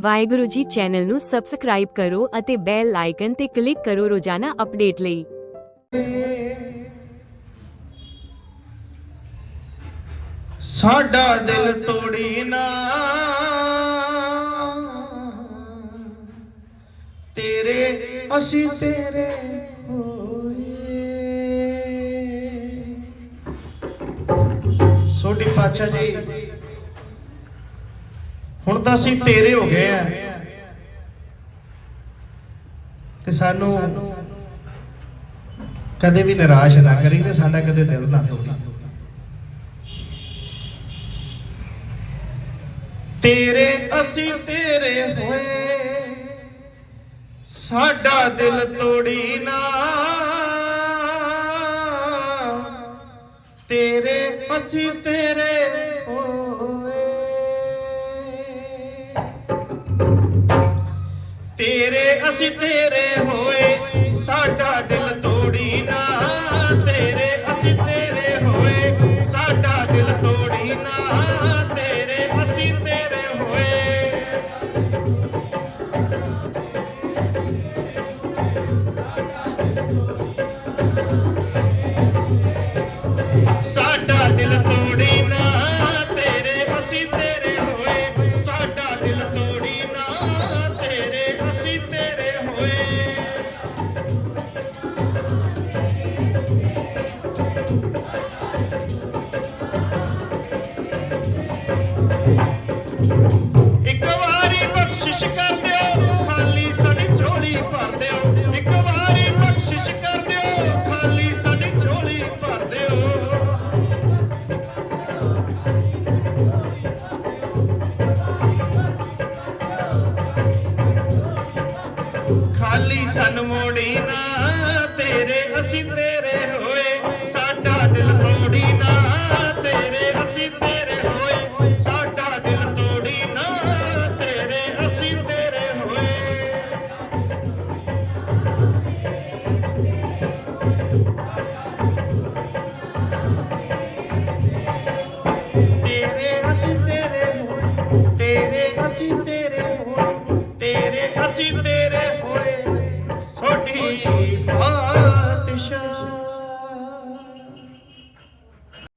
Waheguru ji channel ਨੂੰ subscribe ਕਰੋ ਅਤੇ ਬੈਲ ਆਈਕਨ ਤੇ ਕਲਿੱਕ ਕਰੋ ਰੋਜ਼ਾਨਾ ਅਪਡੇਟ ਲਈ। ਸਾਡਾ ਦਿਲ ਤੋੜੀ ਨਾ। ਤੇਰੇ, ਅਸੀਂ ਤੇਰੇ ਹੋਏ। ਸੋਢੀ ਪਾਤਸ਼ਾਹ ਜੀ। ਹੁਣ ਤਾਂ ਅਸੀਂ ਤੇਰੇ ਹੋ ਗਏ ਆ। ਤੇ ਸਾਨੂੰ ਕਦੇ ਵੀ ਨਿਰਾਸ਼ ਨਾ ਕਰੀ ਤੇ ਸਾਡਾ ਕਦੇ ਦਿਲ ਨਾ ਤੋੜੀ। ਤੇਰੇ, ਅਸੀਂ ਤੇਰੇ ਹੋਏ। ਸਾਡਾ ਦਿਲ ਤੋੜੀ ਨਾ। ਤੇਰੇ, ਅਸੀਂ ਤੇਰੇ ਹੋਏ ਤੇਰੇ ਅਸੀਂ ਤੇਰੇ ਹੋਏ। ਸਾਡਾ ਦਿਲ ਤੋੜੀ ਨਾ। ਤੇਰੇ ਅਸੀਂ ਤੇਰੇ